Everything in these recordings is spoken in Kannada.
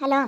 ಹಲೋ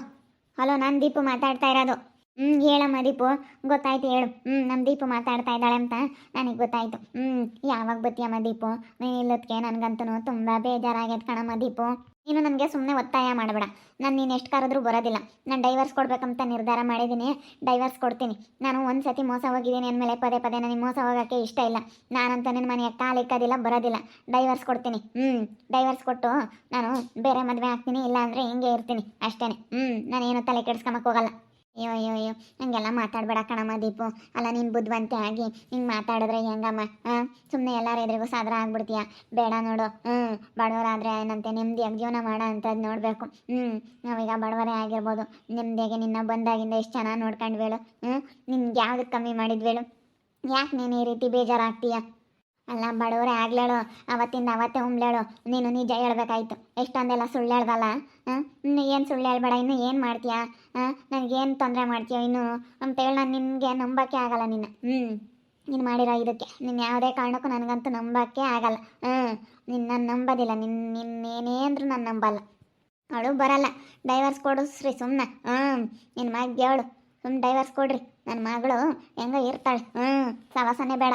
ಹಲೋ, ನಾನು ದೀಪು ಮಾತಾಡ್ತಾ ಇರೋದು. ಹ್ಞೂ ಹೇಳಮ್ಮ ದೀಪು, ಗೊತ್ತಾಯ್ತು ಹೇಳು. ಹ್ಞೂ ನಮ್ಮ ದೀಪು ಮಾತಾಡ್ತಾ ಇದ್ದಾಳೆ ಅಂತ ನನಗೆ ಗೊತ್ತಾಯ್ತು. ಹ್ಞೂ ಯಾವಾಗ ಬತ್ತೀಯಮ್ಮ ದೀಪು? ನೀನು ಇಲ್ಲದಕ್ಕೆ ನನಗಂತೂ ತುಂಬ ಬೇಜಾರಾಗ್ಯದ ಕಣಮ್ಮ ದೀಪು. ನೀನು ನನಗೆ ಸುಮ್ಮನೆ ಒತ್ತಾಯ ಮಾಡಬೇಡ. ನಾನು ನೀನು ಎಷ್ಟು ಕರೆದ್ರೂ ಬರೋದಿಲ್ಲ. ನಾನು ಡೈವರ್ಸ್ ಕೊಡಬೇಕಂತ ನಿರ್ಧಾರ ಮಾಡಿದ್ದೀನಿ ಡೈವರ್ಸ್ ಕೊಡ್ತೀನಿ. ನಾನು ಒಂದು ಸತಿ ಮೋಸ ಹೋಗಿದ್ದೀನಿ ಅಂದಮೇಲೆ ಪದೇ ಪದೇ ನನಗೆ ಮೋಸ ಹೋಗೋಕ್ಕೆ ಇಷ್ಟ ಇಲ್ಲ. ನಾನಂತ ನಿನ್ನ ಮನೆಗೆ ಕಾಲು ಇಕ್ಕೋದಿಲ್ಲ, ಬರೋದಿಲ್ಲ. ಡೈವರ್ಸ್ ಕೊಡ್ತೀನಿ. ಹ್ಞೂ ಡೈವರ್ಸ್ ಕೊಟ್ಟು ನಾನು ಬೇರೆ ಮದುವೆ ಆಗ್ತೀನಿ ಇಲ್ಲ ಅಂದರೆ ಹಿಂಗೆ ಇರ್ತೀನಿ ಅಷ್ಟೇ ಹ್ಞೂ ನಾನೇನು ತಲೆ ಕೆಡ್ಸ್ಕೊಂಬಕ್ಕೆ ಹೋಗಲ್ಲ. ಅಯ್ಯೋ ಅಯ್ಯೋ ಅಯ್ಯೋ, ಹಂಗೆಲ್ಲ ಮಾತಾಡಬೇಡ ಕಣಮ್ಮ ದೀಪು. ಅಲ್ಲ, ನಿನ್ ಬುದ್ಧಿವಂತೆ ಆಗಿ ಹಿಂಗೆ ಮಾತಾಡಿದ್ರೆ ಹೆಂಗಮ್ಮ? ಹಾಂ ಸುಮ್ಮನೆ ಎಲ್ಲರ ಎದುರಿಗೂ ಸಾದ್ರ ಆಗ್ಬಿಡ್ತೀಯ? ಬೇಡ ನೋಡು. ಹ್ಮ್, ಬಡವರಾದ್ರೆ ಏನಂತೆ? ನೆಮ್ಮದಿಯಾಗಿ ಜೀವನ ಮಾಡೋ ಅಂಥದ್ದು ನೋಡಬೇಕು. ಹ್ಮ್, ನಾವೀಗ ಬಡವರೇ ಆಗಿರ್ಬೋದು. ನೆಮ್ಮದಿಯಾಗಿ ನಿನ್ನ ಬಂದಾಗಿಂದ ಎಷ್ಟು ಚೆನ್ನಾಗಿ ನೋಡ್ಕೊಂಡ್ವೇಳು ಹ್ಮ್, ನಿನ್ಗೆ ಯಾವ್ದಕ್ಕೆ ಕಮ್ಮಿ ಮಾಡಿದ್ವೇಳು ಯಾಕೆ ನೀನು ಈ ರೀತಿ ಬೇಜಾರಾಗ್ತೀಯ? ಅಲ್ಲ ಬಡವ್ರೆ ಆಗ್ಲೇಳು ಅವತ್ತಿಂದ ಅವತ್ತೇ ಉಮ್ಲೇಳು ನೀನು ನಿಜ ಹೇಳ್ಬೇಕಾಯ್ತು. ಎಷ್ಟೊಂದೆಲ್ಲ ಸುಳ್ಳು ಹೇಳ್ದಲ್ಲ ಏನು ಸುಳ್ಳು ಹೇಳ್ಬೇಡ ಇನ್ನು ಏನು ಮಾಡ್ತೀಯಾ? ಹಾಂ? ನನಗೇನು ತೊಂದರೆ ಮಾಡ್ತೀಯೋ ಇನ್ನು? ಅಂತೇಳಿ ನಾನು ನಿನಗೆ ನಂಬೋಕ್ಕೆ ಆಗಲ್ಲ ನಿನ್ನ ಹ್ಞೂ ನೀನು ಮಾಡಿರೋ ಇದಕ್ಕೆ. ನೀನು ಯಾವುದೇ ಕಾರಣಕ್ಕೂ ನನಗಂತೂ ನಂಬೋಕ್ಕೆ ಆಗಲ್ಲ. ಹ್ಞೂ ನಿನ್ನ ನಾನು ನಂಬೋದಿಲ್ಲ. ನಿನ್ನ ನಿನ್ನೇನೇ ಅಂದ್ರು ನಾನು ನಂಬಲ್ಲ. ಅವಳು ಬರಲ್ಲ. ಡೈವರ್ಸ್ ಕೊಡಿಸ್ರಿ ಸುಮ್ಮನೆ ಹ್ಞೂ ನಿನ್ನ ಮಗ ಹೇಳು ಸುಮ್ಮನೆ ಡೈವರ್ಸ್ ಕೊಡ್ರಿ. ನನ್ನ ಮಗಳು ಹೆಂಗ ಇರ್ತಾಳೆ. ಹ್ಞೂ ಸವಾಸನೆ ಬೇಡ.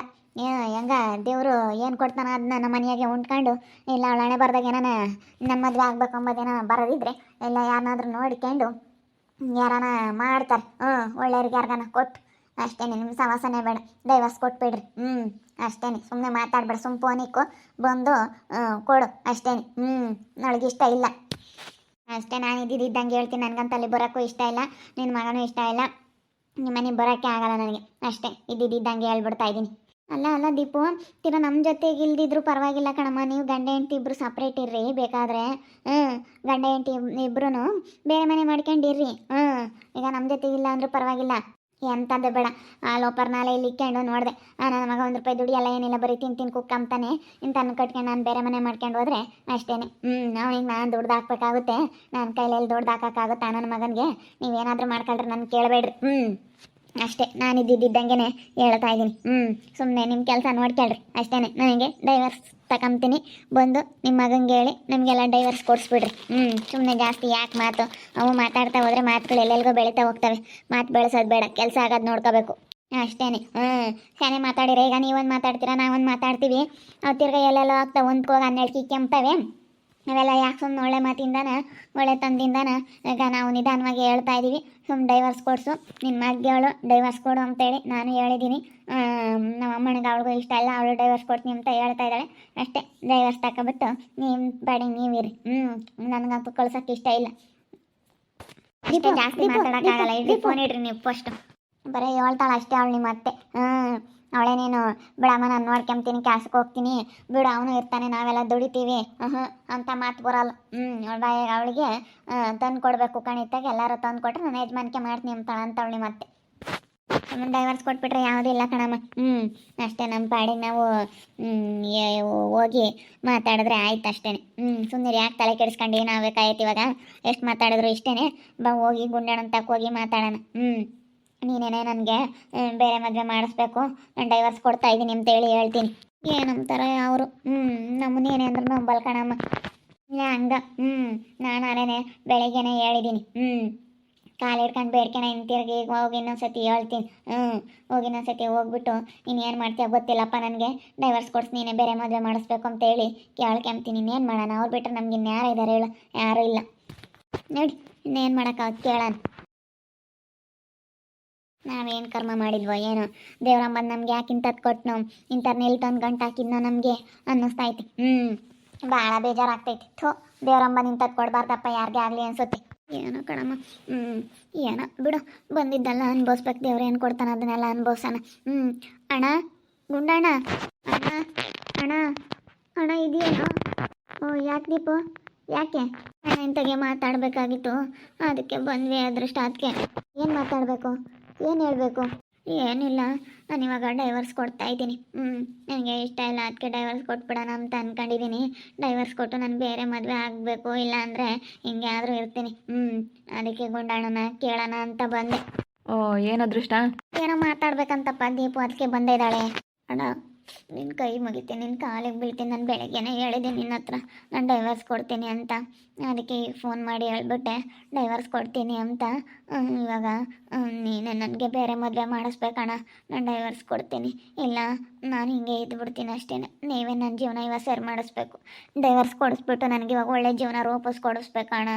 ಹೆಂಗ ದೇವರು ಏನು ಕೊಡ್ತಾನ ಅದನ್ನ ನಮ್ಮ ಮನೆಯಾಗೆ ಉಂಡ್ಕೊಂಡು ಇಲ್ಲ ಅವಳ ಹಣೆ ಬರ್ದಾಗ ಏನಾನ ನನ್ನ ಮದುವೆ ಆಗ್ಬೇಕು ಅಂಬೋದೇನ ಬರೋದಿದ್ರೆ, ಇಲ್ಲ ಯಾರನ್ನಾದ್ರೂ ನೋಡ್ಕೊಂಡು ಯಾರಾನ ಮಾಡ್ತಾರೆ. ಹ್ಞೂ ಒಳ್ಳೆಯವ್ರಿಗೆ ಯಾರಿಗಾನ ಕೊಟ್ಟು, ಅಷ್ಟೇ ನಿಮ್ಮ ಸವಾಸನೆ ಬೇಡ. ದೈವಸ್ ಕೊಟ್ಬಿಡ್ರಿ. ಹ್ಞೂ ಅಷ್ಟೇ ಸುಮ್ಮನೆ ಮಾತಾಡ್ಬೇಡ. ಸುಮ್ಮ ಫೋನಿಕ್ಕು ಬಂದು ಕೊಡು, ಅಷ್ಟೇ ಹ್ಞೂ ನನಗಿಷ್ಟ ಇಲ್ಲ. ಅಷ್ಟೇ, ನಾನು ಇದ್ದಿದ್ದಂಗೆ ಹೇಳ್ತೀನಿ. ನನಗಂತ ಅಲ್ಲಿ ಬರೋಕ್ಕೂ ಇಷ್ಟ ಇಲ್ಲ. ನಿನ್ನ ಮಗನೂ ಇಷ್ಟ ಇಲ್ಲ. ನಿಮ್ಮ ಮನೆಗೆ ಬರೋಕ್ಕೆ ಆಗಲ್ಲ ನನಗೆ. ಅಷ್ಟೇ ಇದ್ದಿದ್ದಂಗೆ ಹೇಳ್ಬಿಡ್ತಾ ಇದ್ದೀನಿ. ಅಲ್ಲ ಅಲ್ಲ ದೀಪು ತಿರ ನಮ್ಮ ಜೊತೆಗೆ ಇಲ್ದಿದ್ರು ಪರವಾಗಿಲ್ಲ ಕಣಮ್ಮ. ನೀವು ಗಂಡ, ಹೆಂಡತಿ ಇಬ್ಬರು ಸಪ್ರೇಟ್ ಇರ್ರಿ ಬೇಕಾದರೆ. ಹ್ಞೂ ಗಂಡ, ಹೆಂಡತಿ ಇಬ್ಬರೂ ಬೇರೆ ಮನೆ ಮಾಡ್ಕೊಂಡಿರ್ರಿ. ಹ್ಞೂ ಈಗ ನಮ್ಮ ಜೊತೆಗೆ ಇಲ್ಲ ಅಂದ್ರೂ ಪರವಾಗಿಲ್ಲ. ಎಂಥದ್ದು ಬೇಡ. ಆ ಲೋಪರ್ನಾಲೆ ಇಲ್ಲಿ ಇಕ್ಕೊಂಡು ನೋಡಿದೆ. ನನ್ನ ಮಗ ಒಂದು ರೂಪಾಯಿ ದುಡಿಯಲ್ಲ ಏನಿಲ್ಲ, ಬರೀ ತಿನ್ ತಿನ್ ಕುಕ್ಕಂತಾನೆ ಇಂತನ್ನು ಕಟ್ಕೊಂಡು ನಾನು ಬೇರೆ ಮನೆ ಮಾಡ್ಕೊಂಡು ಹೋದ್ರೆ ಅಷ್ಟೇನೆ. ಹ್ಞೂ ಅವನಿಗೆ ನಾನು ದುಡ್ದು ಹಾಕ್ಬೇಕಾಗುತ್ತೆ. ನನ್ನ ಕೈಲೆಲ್ಲಿ ದುಡ್ದು ಹಾಕೋಕ್ಕಾಗುತ್ತಾ ನನ್ನ ಮಗನಿಗೆ? ನೀವೇನಾದರೂ ಮಾಡ್ಕೊಳ್ರಿ, ನಾನು ಕೇಳಬೇಡ್ರಿ. ಹ್ಞೂ ಅಷ್ಟೇ. ನಾನು ಇದ್ದಿದ್ದಂಗೆ ಹೇಳ್ತಾ ಇದ್ದೀನಿ. ಹ್ಞೂ ಸುಮ್ಮನೆ ನಿಮ್ಮ ಕೆಲಸ ನೋಡ್ಕೊಳ್ರಿ. ಅಷ್ಟೇ ನನಗೆ ಡೈವರ್ಸ್ ತಗೊಂತೀನಿ ಬಂದು ನಿಮ್ಮ ಮಗಂಗೆ ಹೇಳಿ, ನಮಗೆಲ್ಲ ಡೈವರ್ಸ್ ಕೊಡಿಸ್ಬಿಡ್ರಿ. ಹ್ಞೂ ಸುಮ್ಮನೆ ಜಾಸ್ತಿ ಯಾಕೆ ಮಾತು? ಅವು ಮಾತಾಡ್ತಾ ಹೋದರೆ ಮಾತುಗಳು ಎಲ್ಲೆಲ್ಗೋ ಬೆಳೀತಾ ಹೋಗ್ತವೆ. ಮಾತು ಬೆಳೆಸೋದು ಬೇಡ, ಕೆಲಸ ಆಗೋದು ನೋಡ್ಕೋಬೇಕು. ಅಷ್ಟೇನೆ. ಹ್ಞೂ ಶಾನೆ ಮಾತಾಡಿರಿ. ಈಗ ನೀವೊಂದು ಮಾತಾಡ್ತೀರಾ, ನಾವೊಂದು ಮಾತಾಡ್ತೀವಿ. ಅವು ತಿರ್ಗ ಎಲ್ಲೆಲ್ಲೋ ಆಗ್ತಾವೆ ಒಂದ್ಕೋಗಿ ಹನ್ನೆರಡು ಕೆಮ್ತವೆ. ಅವೆಲ್ಲ ಯಾಕೆ ಸುಮ್ಮನೆ ಒಳ್ಳೆ ಮಾತಿಂದಾನ ಒಳ್ಳೆ ತಂದಿಂದಾನ? ಈಗ ನಾವು ನಿಧಾನವಾಗಿ ಹೇಳ್ತಾ ಇದ್ದೀವಿ ಸುಮ್ಮನೆ ಡೈವರ್ಸ್ ಕೊಡಿಸು. ನಿನ್ನ ಮಗ್ಗೆ ಅವಳು ಡೈವರ್ಸ್ ಕೊಡು ಅಂತೇಳಿ ನಾನು ಹೇಳಿದ್ದೀನಿ ನಮ್ಮ ಅಮ್ಮನಿಗೆ ಅವಳಿಗೂ ಇಷ್ಟ ಇಲ್ಲ ಅವಳು ಡೈವರ್ಸ್ ಕೊಡ್ತೀನಿ ಅಂತ ಹೇಳ್ತಾ ಇದ್ದಾಳೆ. ಅಷ್ಟೇ ಡೈವರ್ಸ್ ತಗೊಬಿಟ್ಟು ನಿಮ್ಮ ಬಾಡಿ ನೀವಿರಿ ಹ್ಞೂ ನನಗಂತೂ ಕಳ್ಸೋಕ್ಕೆ ಇಷ್ಟ ಇಲ್ಲ. ಜಾಸ್ತಿ ಮಾತಾಡೋಕ್ಕಾಗಲ್ಲ ಇಡ್ರಿ ಫೋನ್ ಇಡ್ರಿ ನೀವು ಫಸ್ಟು ಬರೀ ಹೇಳ್ತಾಳೆ ಅಷ್ಟೇ ಅವಳು ನಿಮ್ಮ ಅತ್ತೆ. ಹ್ಞೂ ಅವಳೇ ನೀನು, ಬಿಡಮ್ಮ, ನಾನು ನೋಡ್ಕೊಂತೀನಿ ಕ್ಯಾಸ್ಗೆ ಹೋಗ್ತೀನಿ. ಬಿಡು, ಅವನು ಇರ್ತಾನೆ, ನಾವೆಲ್ಲ ದುಡಿತೀವಿ. ಹ್ಞೂ ಅಂತ ಮಾತು ಬರಲ್ಲ. ಹ್ಞೂ ಅವಳಿಗೆ ತಂದು ಕೊಡಬೇಕು ಕಣಿತಾಗ ಎಲ್ಲರೂ ತಂದು ಕೊಟ್ರೆ ನಾನು ಯಜಮಾನಿಕೆ ಮಾಡ್ತೀನಿ ಅಂತಾಳೆ ಅಂತವಳಿ ಮತ್ತೆ. ಡೈವರ್ಸ್ ಕೊಟ್ಬಿಟ್ರೆ ಯಾವುದೂ ಇಲ್ಲ ಕಣಮ್ಮ. ಹ್ಞೂ ಅಷ್ಟೇ ನಮ್ಮ ಪಾಡಿಗೆ ನಾವು ಹೋಗಿ ಮಾತಾಡಿದ್ರೆ ಆಯ್ತು ಅಷ್ಟೇ. ಹ್ಞೂ ಸುಂದರಿ ಯಾಕೆ ತಲೆ ಕೆಡಿಸ್ಕೊಂಡು? ಏನಾಗಬೇಕಾಯ್ತು ಇವಾಗ. ಎಷ್ಟು ಮಾತಾಡಿದ್ರು ಇಷ್ಟೇ ಬಾ, ಹೋಗಿ ಗುಂಡಣ್ಣ ಹೋಗಿ ಮಾತಾಡೋಣ. ಹ್ಞೂ ನೀನೇನೆ ನನಗೆ ಬೇರೆ ಮದುವೆ ಮಾಡಿಸ್ಬೇಕು, ನಾನು ಡೈವರ್ಸ್ ಕೊಡ್ತಾ ಇದ್ದೀನಿ ಅಂತ ಹೇಳಿ ಹೇಳ್ತೀನಿ ಏನಂತಾರೆ ಅವರು ಹ್ಞೂ ನಮ್ಮನ್ನ ಏನೇ ಅಂದ್ರೂ ನಂಬಲ್ ಕಣಮ್ಮ. ಹಂಗ ಹ್ಞೂ ನಾನು ಅನೇನೆ ಬೆಳಿಗ್ಗೆನೆ ಹೇಳಿದ್ದೀನಿ ಹ್ಞೂ ಕಾಲು ಹಿಡ್ಕೊಂಡು ಬೇಡ್ಕೆನ ಈಗ ಹೋಗಿ ಇನ್ನೊಂದ್ಸತಿ ಹೇಳ್ತೀನಿ. ಹ್ಞೂ ಹೋಗಿ ಇನ್ನೊಂದ್ಸತಿ ಹೋಗ್ಬಿಟ್ಟು, ನೀನು ಏನು ಮಾಡ್ತೀಯ ಗೊತ್ತಿಲ್ಲಪ್ಪ ನನಗೆ. ಡೈವರ್ಸ್ ಕೊಡ್ಸಿ, ನೀನೇ ಬೇರೆ ಮದುವೆ ಮಾಡಿಸ್ಬೇಕು ಅಂತ ಹೇಳಿ ಕೇಳ್ಕೊಂತೀನಿ ಇನ್ನೇನು ಮಾಡೋಣ? ಅವ್ರು ಬಿಟ್ಟರೆ ನಮ್ಗೆ ಇನ್ಯಾರು ಇದ್ದಾರೆ ಹೇಳು? ಯಾರೂ ಇಲ್ಲ. ನೋಡಿ, ಇನ್ನೇನು ಮಾಡೋಕ್ಕಾಗ ಕೇಳೋಣ ನಾವೇನು ಕರ್ಮ ಮಾಡಿದ್ವೋ ಏನೋ? ದೇವರಮ್ಮ ನಮ್ಗೆ ಯಾಕೆ ಇಂಥದ್ದು ಕೊಟ್ನು? ಇಂಥದ್ದು ನೆಲ್ ತಂದು ಗಂಟು ಹಾಕಿದ್ನೋ ನಮಗೆ ಅನ್ನಿಸ್ತೈತಿ ಹ್ಞೂ ಭಾಳ ಬೇಜಾರಾಗ್ತೈತಿ. ಥೋ ದೇವ್ರಂಬಂದು ಇಂಥದ್ದು ಕೊಡಬಾರ್ದಪ್ಪ, ಯಾರಿಗೆ ಆಗಲಿ ಅನ್ಸುತ್ತೆ. ಏನೋ ಕಣಮ್ಮ. ಹ್ಞೂ ಏನೋ, ಬಿಡು. ಬಂದಿದ್ದಲ್ಲ ಅನ್ಭವಿಸ್ಬೇಕು ದೇವ್ರು ಏನು ಕೊಡ್ತಾನೆ ಅದನ್ನೆಲ್ಲ ಅನ್ಭವಿಸೋಣ. ಹ್ಞೂ ಅಣ್ಣ, ಗುಂಡಣ್ಣ. ಅಣ್ಣ ಅಣ್ಣ ಅಣ್ಣ ಇದೆಯೇನೋ? ಓ, ಯಾಕೆ ದೀಪು? ಯಾಕೆ? ಅಣ್ಣ, ಇಂಥಗೆ ಮಾತಾಡಬೇಕಾಗಿತ್ತು. ಅದಕ್ಕೆ ಬಂದ್ವಿ, ಅದೃಷ್ಟ, ಅದಕ್ಕೆ. ಏನು ಮಾತಾಡಬೇಕು? ಏನು ಹೇಳಬೇಕು? ಏನಿಲ್ಲ. ನಾನು ಇವಾಗ ಡೈವರ್ಸ್ ಕೊಡ್ತಾ ಇದ್ದೀನಿ. ಹ್ಞೂ ನನಗೆ ಇಷ್ಟ ಇಲ್ಲ. ಅದಕ್ಕೆ ಡೈವರ್ಸ್ ಕೊಟ್ಬಿಡೋಣ ಅಂತ ಅಂದ್ಕೊಂಡಿದ್ದೀನಿ ಡೈವರ್ಸ್ ಕೊಟ್ಟು ನಾನು ಬೇರೆ ಮದುವೆ ಆಗಬೇಕು. ಇಲ್ಲ ಅಂದರೆ ಹಿಂಗೆ ಆದರೂ ಇರ್ತೀನಿ. ಹ್ಞೂ ಅದಕ್ಕೆ ಗುಂಡಾಣನ ಕೇಳೋಣ ಅಂತ ಬಂದೆ. ಓ ಏನು ಅದೃಷ್ಟ ಏನೋ ಮಾತಾಡ್ಬೇಕಂತಪ್ಪ ದೀಪು. ಅದಕ್ಕೆ ಬಂದಿದ್ದಾಳೆ. ಅಣ್ಣ ನಿನ್ನ ಕೈ ಮುಗಿತೀನಿ ನಿನ್ನ ಕಾಲಿಗೆ ಬೀಳ್ತೀನಿ ನಾನು ಬೆಳಗ್ಗೆನೇ ಹೇಳಿದೆ ನಿನ್ನ ಹತ್ರ, ನಾನು ಡೈವರ್ಸ್ ಕೊಡ್ತೀನಿ ಅಂತ. ಅದಕ್ಕೆ ಫೋನ್ ಮಾಡಿ ಹೇಳ್ಬಿಟ್ಟೆ ಡೈವರ್ಸ್ ಕೊಡ್ತೀನಿ ಅಂತ. ಇವಾಗ ನೀನು ನನಗೆ ಬೇರೆ ಮದುವೆ ಮಾಡಿಸ್ಬೇಕಣ್ಣ ನಾನು ಡೈವರ್ಸ್ ಕೊಡ್ತೀನಿ. ಇಲ್ಲ, ನಾನು ಹಿಂಗೆ ಇದ್ಬಿಡ್ತೀನಿ ಅಷ್ಟೇ. ನೀವೇ ನನ್ನ ಜೀವನ ಇವಾಗ ಸರಿ ಮಾಡಿಸ್ಬೇಕು. ಡೈವರ್ಸ್ ಕೊಡಿಸ್ಬಿಟ್ಟು ನನಗೆ ಇವಾಗ ಒಳ್ಳೆ ಜೀವನ ರೂಪಿಸ್ ಕೊಡಿಸ್ಬೇಕಣ್ಣ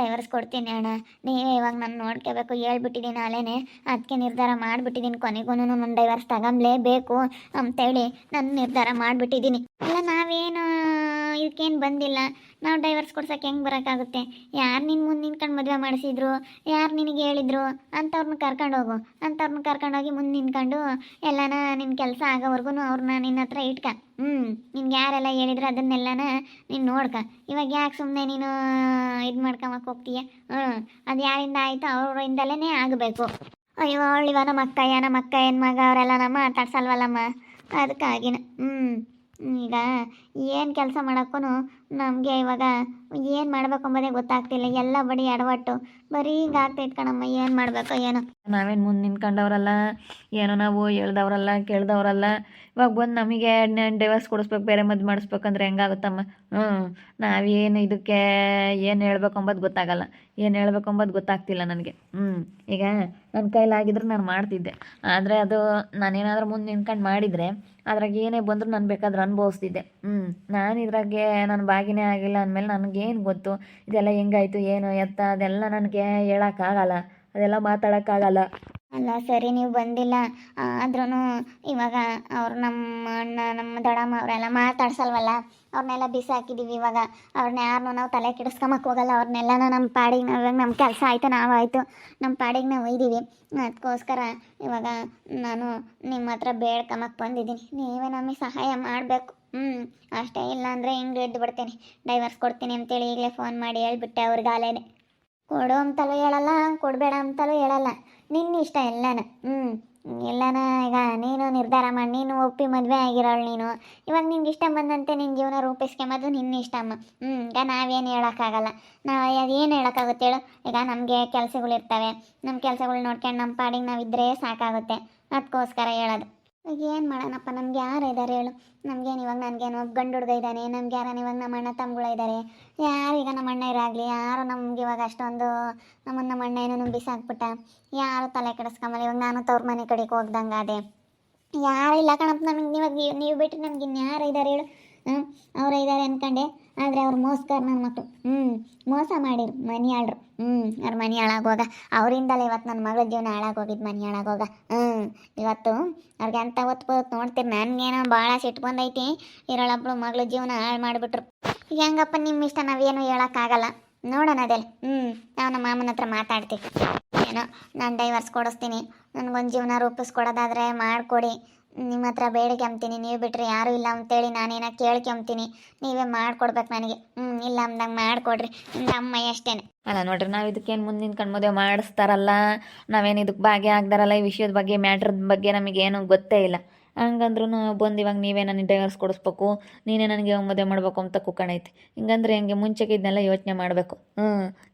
ಡೈವರ್ಸ್ ಕೊಡ್ತೀನಿ ಅಣ್ಣ. ನೀವೇ ಇವಾಗ ನಾನು ನೋಡ್ಕೋಬೇಕು ಹೇಳ್ಬಿಟ್ಟಿದ್ದೀನಿ ಅಲ್ಲೇನೆ ಅದಕ್ಕೆ ನಿರ್ಧಾರ ಮಾಡಿಬಿಟ್ಟಿದ್ದೀನಿ ಕೊನೆಗೂ ನಾನು ಡೈವರ್ಸ್ ತಗೊಂಬ್ಲೇಬೇಕು ಅಂತೇಳಿ ನಾನು ನಿರ್ಧಾರ ಮಾಡಿಬಿಟ್ಟಿದ್ದೀನಿ. ಇಲ್ಲ ನಾವೇನು, ಇದಕ್ಕೇನು ಬಂದಿಲ್ಲ? ನಾವು ಡೈವರ್ಸ್ ಕೊಡ್ಸೋಕೆ ಹೆಂಗೆ ಬರೋಕ್ಕಾಗುತ್ತೆ? ಯಾರು ನಿನ್ನ ಮುಂದೆ ನಿಂತ್ಕೊಂಡು ಮದುವೆ ಮಾಡಿಸಿದ್ರು? ಯಾರು ನಿನಗೆ ಹೇಳಿದ್ರು? ಅಂಥವ್ರನ್ನ ಕರ್ಕೊಂಡು ಹೋಗು. ಅಂಥವ್ರನ್ನ ಕರ್ಕೊಂಡೋಗಿ ಮುಂದೆ ನಿಂತ್ಕೊಂಡು ಎಲ್ಲನ ನಿನ್ನ ಕೆಲಸ ಆಗೋವರೆಗೂ ಅವ್ರನ್ನ ನಿನ್ನ ಹತ್ರ ಇಟ್ಕ. ಹ್ಞೂ ನಿನ್ಗೆ ಯಾರೆಲ್ಲ ಹೇಳಿದ್ರು ಅದನ್ನೆಲ್ಲನ ನೀನು ನೋಡ್ಕ. ಇವಾಗ ಯಾಕೆ ಸುಮ್ಮನೆ ನೀನು, ಇದು ಮಾಡ್ಕೊಂಬಕ್ಕೆ ಹೋಗ್ತೀಯ? ಹ್ಞೂ ಅದು ಯಾರಿಂದ ಆಯಿತು? ಅವರಿಂದಲೇ ಆಗಬೇಕು. ಅಯ್ಯೋ ಅವಳಿವ ನಮ್ಮ ಅಕ್ಕಯ್ಯ ನಮ್ಮ ಅಕ್ಕ ಏನು ಮಗ, ಅವರೆಲ್ಲ ನಮ್ಮ ಮಾತಾಡ್ಸಲ್ವಲ್ಲಮ್ಮ? ಅದಕ್ಕಾಗಿನ ಹ್ಞೂ ಈಗ ಏನು ಕೆಲಸ ಮಾಡೋಕ್ಕೂ ನಮಗೆ ಇವಾಗ ಏನು ಮಾಡಬೇಕು ಅಂಬೋದೇ ಗೊತ್ತಾಗ್ತಿಲ್ಲ. ಎಲ್ಲ ಬಡಿ ಎಡವಟ್ಟು ಬರೀ ಹಿಂಗೆ ಆಗ್ತೈತೆ ಕಣಮ್ಮ ಏನು ಮಾಡಬೇಕು ಏನೋ. ನಾವೇನು ಮುಂದೆ ನಿಂತ್ಕೊಂಡವ್ರಲ್ಲ ಏನೋ ನಾವು ಹೇಳ್ದವ್ರಲ್ಲ, ಕೇಳ್ದವ್ರಲ್ಲ. ಇವಾಗ ಬಂದು ನಮಗೆ ಡೈವರ್ಸ್ ಕೊಡಿಸ್ಬೇಕು, ಬೇರೆ ಮದ್ದು ಮಾಡಿಸ್ಬೇಕಂದ್ರೆ ಹೆಂಗಾಗುತ್ತಮ್ಮ? ಹ್ಞೂ ನಾವೇನು ಇದಕ್ಕೆ ಏನು ಹೇಳ್ಬೇಕು ಅಂಬೋದು ಗೊತ್ತಾಗಲ್ಲ. ಏನು ಹೇಳ್ಬೇಕು ಅಂಬೋದು ಗೊತ್ತಾಗ್ತಿಲ್ಲ ನನಗೆ. ಹ್ಞೂ ಈಗ ನನ್ನ ಕೈಲಾಗಿದ್ರೆ ನಾನು ಮಾಡ್ತಿದ್ದೆ. ಆದರೆ ಅದು ನಾನೇನಾದ್ರೂ ಮುಂದೆ ನಿಂತ್ಕೊಂಡು ಮಾಡಿದರೆ, ಅದ್ರಾಗ ಏನೇ ಬಂದರೂ ನಾನು ಬೇಕಾದ್ರೆ ಅನುಭವಿಸ್ತಿದ್ದೆ. ಹ್ಞೂ ನಾನು ಇದ್ರಾಗೆ ನನ್ನ ಭಾಗಿನೇ ಆಗಿಲ್ಲ ಅಂದಮೇಲೆ ನನಗೇನು ಗೊತ್ತು? ಇದೆಲ್ಲ ಹೆಂಗಾಯ್ತು, ಏನು, ಎತ್ತ, ಅದೆಲ್ಲ ನನಗೆ ಹೇಳೋಕ್ಕಾಗಲ್ಲ. ಅದೆಲ್ಲ ಮಾತಾಡೋಕ್ಕಾಗಲ್ಲ. ಅಲ್ಲ ಸರಿ, ನೀವು ಬಂದಿಲ್ಲ. ಆದ್ರೂ ಇವಾಗ ಅವ್ರು ನಮ್ಮ ಅಣ್ಣ, ನಮ್ಮ ದಡಮ್ಮ ಅವರೆಲ್ಲ ಮಾತಾಡ್ಸಲ್ವಲ್ಲ? ಅವ್ರನ್ನೆಲ್ಲ ಬಿಸಾಕಿದ್ದೀವಿ ಇವಾಗ. ಅವ್ರನ್ನ ಯಾರನ್ನೂ ನಾವು ತಲೆ ಕೆಡಿಸ್ಕೊಂಬಕ್ಕೆ ಹೋಗಲ್ಲ. ಅವ್ರನ್ನೆಲ್ಲನ ನಮ್ಮ ಪಾಡಿಗೆ ನಾವು ನಮ್ಮ ಕೆಲಸ ಆಯಿತು ನಾವು ಆಯಿತು ನಮ್ಮ ಪಾಡಿಗೆ ನಾವು ಒಯ್ದೀವಿ. ಅದಕ್ಕೋಸ್ಕರ ಇವಾಗ ನಾನು ನಿಮ್ಮ ಹತ್ರ ಬೇಡ್ಕೊಂಬಕ್ಕೆ ಬಂದಿದ್ದೀನಿ. ನೀವೇ ನಮಗೆ ಸಹಾಯ ಮಾಡಬೇಕು. ಹ್ಞೂ ಅಷ್ಟೇ. ಇಲ್ಲ ಅಂದರೆ ಹಿಂಗೆ ಎದ್ದು ಬಿಡ್ತೀನಿ. ಡೈವರ್ಸ್ ಕೊಡ್ತೀನಿ ಅಂತೇಳಿ ಈಗಲೇ ಫೋನ್ ಮಾಡಿ ಹೇಳ್ಬಿಟ್ಟೆ ಅವ್ರಿಗೆ ಅಲೇನೆ ಕೊಡು ಅಂತಲೂ ಹೇಳಲ್ಲ, ಕೊಡಬೇಡ ಅಂತಲೂ ಹೇಳಲ್ಲ. ನಿನ್ನ ಇಷ್ಟ ಎಲ್ಲನ? ಹ್ಞೂ ಎಲ್ಲನ ಈಗ ನೀನು ನಿರ್ಧಾರ ಮಾಡಿ, ನೀನು ಒಪ್ಪಿ ಮದುವೆ ಆಗಿರೋಳು ನೀನು. ಇವಾಗ ನಿನ್ಗೆ ಇಷ್ಟ ಬಂದಂತೆ ನಿನ್ನ ಜೀವನ ರೂಪಿಸ್ಕೊಂಬದು ನಿನ್ನ ಇಷ್ಟಮ್ಮ ಹ್ಞೂ ಈಗ ನಾವೇನು ಹೇಳೋಕ್ಕಾಗಲ್ಲ. ನಾವು ಏನು ಹೇಳೋಕ್ಕಾಗುತ್ತೆ ಹೇಳು? ಈಗ ನಮಗೆ ಕೆಲಸಗಳಿರ್ತವೆ. ನಮ್ಮ ಕೆಲಸಗಳು ನೋಡ್ಕೊಂಡು ನಮ್ಮ ಪಾಡಿಗೆ ನಾವು ಇದ್ದರೆ ಸಾಕಾಗುತ್ತೆ. ಅದಕ್ಕೋಸ್ಕರ ಹೇಳೋದು. ಏನು ಮಾಡೋಣಪ್ಪ? ನಮ್ಗೆ ಯಾರು ಇದ್ದಾರೆ ಹೇಳು. ನಮಗೇನು ಇವಾಗ ನನಗೇನು ಗಂಡು ಹುಡುಗ ಇದ್ದಾನೆ ನಮ್ಗೆ ಯಾರನ್ನ ಇವಾಗ ನಮ್ಮ ಅಣ್ಣ ತಮ್ಮಗಳು ಇದ್ದಾರೆ ಯಾರು ಈಗ ನಮ್ಮ ಅಣ್ಣ ಇರಾಗಲಿ? ಯಾರು ನಮ್ಗೆ ಇವಾಗ ಅಷ್ಟೊಂದು ನಮ್ಮನ್ನು ನಮ್ಮ ಅಣ್ಣ ಏನೋ ಬಿಸಾಕ್ಬಿಟ್ಟ ಯಾರು ತಲೆ ಕೆಡಿಸ್ಕೊಂಬಲ್ಲ? ಇವಾಗ ನಾನು ತವ್ರ ಮನೆ ಕಡೆಗೆ ಹೋಗ್ದಂಗೆ ಅದೇ ಯಾರು ಇಲ್ಲ ಕಣಪ್ಪ ನಮಗೆ. ಇವಾಗ ನೀವು- ನೀವು ಬಿಟ್ಟರೆ ನಮ್ಗೆ ಇನ್ಯಾರು ಇದ್ದಾರೆ ಹೇಳು. ಹಾಂ ಅವರೇ ಇದ್ದಾರೆ ಅನ್ಕಂಡೆ. ಆದರೆ ಅವ್ರು ಮೋಸ್ಕರ್ ನನ್ನ ಮಕ್ಕಳು ಹ್ಞೂ, ಮೋಸ ಮಾಡಿರು ಮನಿ ಆಳ್ರು ಹ್ಞೂ, ಅವ್ರ ಮನಿ ಹಾಳಾಗೋಗ ಅವರಿಂದಲೇ ಇವತ್ತು ನನ್ನ ಮಗಳ ಜೀವನ ಹಾಳಾಗೋಗಿದ್ದು ಮನಿ ಹಾಳಾಗೋಗ ಹ್ಞೂ, ಇವತ್ತು ಅವ್ರಿಗೆ ಅಂತ ಹೊತ್ತು ನೋಡ್ತೀರಿ. ನನಗೇನೋ ಭಾಳ ಸಿಟ್ಟು ಬಂದೈತಿ. ಮಗಳ ಜೀವನ ಹಾಳು ಮಾಡಿಬಿಟ್ರು. ಹೆಂಗಪ್ಪ ನಿಮ್ಮ ಇಷ್ಟ, ನಾವೇನು ಹೇಳೋಕ್ಕಾಗಲ್ಲ. ನೋಡೋಣ ಅದೆಲ್ಲ ಹ್ಞೂ, ನಾವು ನಮ್ಮ ಮಾಮನ ಹತ್ರ ಮಾತಾಡ್ತೀವಿ. ಏನೋ, ನಾನು ಡೈವರ್ಸ್ ಕೊಡಿಸ್ತೀನಿ. ನನಗೊಂದು ಜೀವನ ರೂಪಿಸ್ಕೊಡೋದಾದರೆ ಮಾಡಿಕೊಡಿ. ನಿಮ್ಮ ಹತ್ರ ಬೇಡಿಕೆಂಬ್ತೀನಿ ನೀವು ಬಿಟ್ಟರೆ ಯಾರೂ ಇಲ್ಲ ಅಂತೇಳಿ ನಾನೇನ ಕೇಳ್ಕೊಂಬ್ತೀನಿ ನೀವೇ ಮಾಡ್ಕೊಡ್ಬೇಕು ನನಗೆ. ಹ್ಞೂ ಇಲ್ಲ ಅಂದಂಗೆ ಮಾಡಿಕೊಡ್ರಿ. ಅಮ್ಮ ಅಷ್ಟೇ ಅಲ್ಲ ನೋಡ್ರಿ, ನಾವು ಇದಕ್ಕೇನು ಮುಂದೆ ನಿಂತ್ಕೊಂಡು ಮದುವೆ ಮಾಡಿಸ್ತಾರಲ್ಲ, ನಾವೇನು ಇದಕ್ಕೆ ಭಾಗ್ಯ ಆಗ್ದಾರಲ್ಲ, ಈ ವಿಷಯದ ಬಗ್ಗೆ ಮ್ಯಾಟ್ರದ ಬಗ್ಗೆ ನಮಗೇನು ಗೊತ್ತೇ ಇಲ್ಲ. ಹಂಗಂದ್ರೂ ಬಂದು ಇವಾಗ ನೀವೇ ನನಗೆ ಡೈವರ್ಸ್ ಕೊಡಿಸ್ಬೇಕು, ನೀನೇ ನನಗೆ ಮದುವೆ ಮಾಡ್ಬೇಕು ಅಂತ ಕುಕ್ಕಣೈತಿ. ಹಿಂಗಂದ್ರೆ ಹೆಂಗೆ ಮುಂಚೆಗೆ ಇದನ್ನೆಲ್ಲ ಯೋಚನೆ ಮಾಡಬೇಕು. ಹ್ಞೂ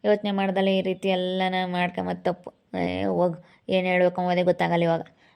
ಯೋಚನೆ ಮಾಡ್ದಲ್ಲೇ ಈ ರೀತಿ ಎಲ್ಲನ ಮಾಡ್ಕೊಂಬತ್ತು ತಪ್ಪು. ಹೋಗು, ಏನು ಹೇಳ್ಬೇಕು ಅಂಬೋದೇ ಗೊತ್ತಾಗಲ್ಲ ಇವಾಗ.